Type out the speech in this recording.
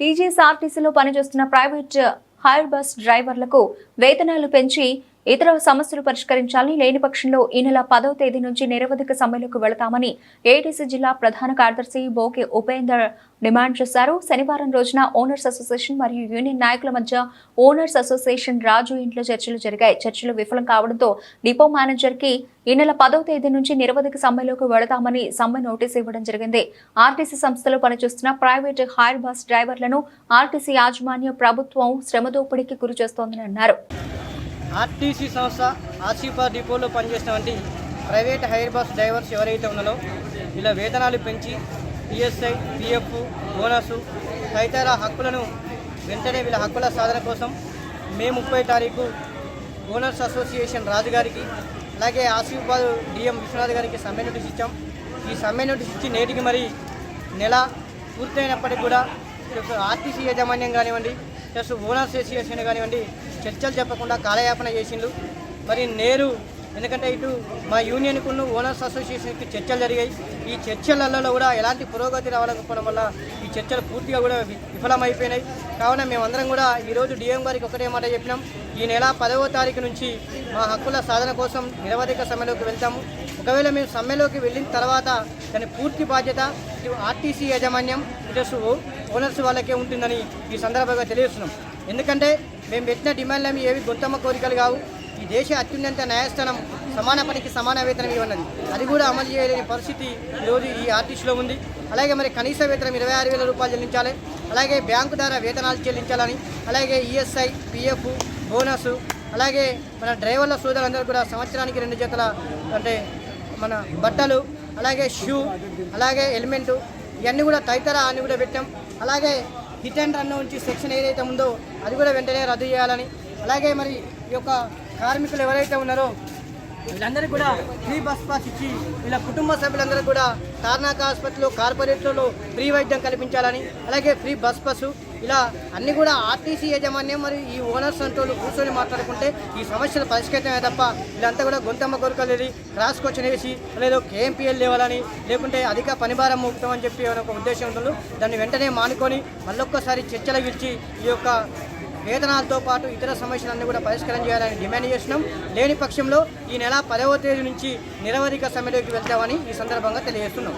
టీజీఎస్ఆర్టీసీలో పనిచేస్తున్న private hire bus డ్రైవర్లకు వేతనాలు పెంచి ఇతర సమస్యలు పరిష్కరించాలని లేని పక్షంలో ఈ నెల పదవ తేదీ నుంచి నిరవధిక సమ్మెలకు వెళతామని ఏటీసీ జిల్లా ప్రధాన కార్యదర్శి బోకే ఉపేందర్ డిమాండ్ చేశారు. శనివారం రోజున ఓనర్స్ అసోసియేషన్ మరియు యూనియన్ నాయకుల మధ్య ఓనర్స్ అసోసియేషన్ రాజు ఇంట్లో చర్చలు జరిగాయి. చర్చలు విఫలం కావడంతో డిపో మేనేజర్కి ఈ నెల పదవ తేదీ నుంచి నిరవధిక సమ్మెలోకి వెళతామని సమ్మె నోటీసు ఇవ్వడం జరిగింది. ఆర్టీసీ సంస్థలో పనిచేస్తున్న ప్రైవేట్ హైర్ బస్ డ్రైవర్లను ఆర్టీసీ యాజమాన్య ప్రభుత్వం శ్రమదోపిడికి గురి చేస్తోందని అన్నారు. ఆర్టీసీ సంస్థ ఆసిఫా డిపోలో పనిచేసినటువంటి ప్రైవేట్ హైర్ బస్ డ్రైవర్స్ ఎవరైతే ఉన్నారో ఇలా వేతనాలు పెంచి పిఎస్ఐ పిఎఫ్ బోనస్ తదితర హక్కులను వెంటనే వీళ్ళ హక్కుల సాధన కోసం మే ముప్పై తారీఖు ఓనర్స్ అసోసియేషన్ రాజు గారికి అలాగే ఆసిఫాబాద్ డిఎం విశ్వనాథ్ గారికి సమ్మె నోటీస్ ఇచ్చాం. ఈ సమ్మె నోటీస్ ఇచ్చి నేటికి మరి నెల పూర్తయినప్పటికీ కూడా ఆర్టీసీ యాజమాన్యం కానివ్వండి ప్లస్ ఓనర్స్ అసోసియేషన్ కానివ్వండి చర్చలు చెప్పకుండా కాలయాపన చేసిండు మరి నేరు ఎందుకంటే ఇటు మా యూనియన్కును ఓనర్స్ అసోసియేషన్కి చర్చలు జరిగాయి. ఈ చర్చలలో కూడా ఎలాంటి పురోగతి రావకపోవడం వల్ల ఈ చర్చలు పూర్తిగా కూడా విఫలమైపోయినాయి. కావున మేమందరం కూడా ఈరోజు డిఎం గారికి ఒకటే మాట చెప్పినాం. ఈ నెల పదవ తారీఖు నుంచి మా హక్కుల సాధన కోసం నిరవధిక సమ్మెలోకి వెళ్తాము. ఒకవేళ మేము సమ్మెలోకి వెళ్ళిన తర్వాత దాని పూర్తి బాధ్యత ఇటు ఆర్టీసీ యాజమాన్యం ఇటు ఓనర్స్ వాళ్ళకే ఉంటుందని ఈ సందర్భంగా తెలియజేస్తున్నాం. ఎందుకంటే మేము పెట్టిన డిమాండ్లు ఏవి గొంతమ్మ కోరికలు కావు. ఈ దేశ అత్యున్నత న్యాయస్థానం సమాన పనికి సమాన వేతనం ఇవ్వన్నది. అది కూడా అమలు చేయలేని పరిస్థితి ఈరోజు ఈ ఆర్టీసీలో ఉంది. అలాగే మరి కనీస వేతనం ఇరవై ఆరు వేల రూపాయలు చెల్లించాలి. అలాగే బ్యాంకు ద్వారా వేతనాలు చెల్లించాలని అలాగే ఈఎస్ఐ పిఎఫ్ బోనస్ అలాగే మన డ్రైవర్ల సోదరులందరూ కూడా సంవత్సరానికి రెండు జతల అంటే మన బట్టలు అలాగే షూ అలాగే హెల్మెట్ ఇవన్నీ కూడా తదితర అన్ని కూడా పెట్టాం. అలాగే హిట్ అండ్ రన్ నుంచి సెక్షన్ ఏదైతే ఉందో అది కూడా వెంటనే రద్దు చేయాలని. అలాగే మరి ఈ యొక్క కార్మికులు ఎవరైతే ఉన్నారో వీళ్ళందరికీ కూడా ఫ్రీ బస్ పాస్ ఇచ్చి వీళ్ళ కుటుంబ సభ్యులందరూ కూడా తార్నాక ఆసుపత్రిలో కార్పొరేట్లలో ఫ్రీ వైద్యం కల్పించాలని అలాగే ఫ్రీ బస్ పాసు ఇలా అన్నీ కూడా ఆర్టీసీ యాజమాన్యం మరియు ఈ ఓనర్స్ అంటూ కూర్చొని మాట్లాడుకుంటే ఈ సమస్యలు పరిష్కరించమే తప్ప వీళ్ళంతా కూడా గొంతమ్మ కొరకలేదు క్రాస్ క్వశ్చన్ వేసి లేదో కేఎంపీఎల్ లేవాలని లేకుంటే అధిక పనిభారం మోపుతామని చెప్పి ఒక ఉద్దేశం ఉంటుంది దాన్ని వెంటనే మానుకొని మళ్ళొక్కసారి చర్చలు పిలిచి ఈ యొక్క వేతనాలతో పాటు ఇతర సమస్యలన్నీ కూడా పరిష్కారం చేయాలని డిమాండ్ చేసినాం లేని పక్షంలో ఈ నెల పదవ తేదీ నుంచి నిరవధిక సమ్మెలోకి వెళ్తామని ఈ సందర్భంగా తెలియజేస్తున్నాం.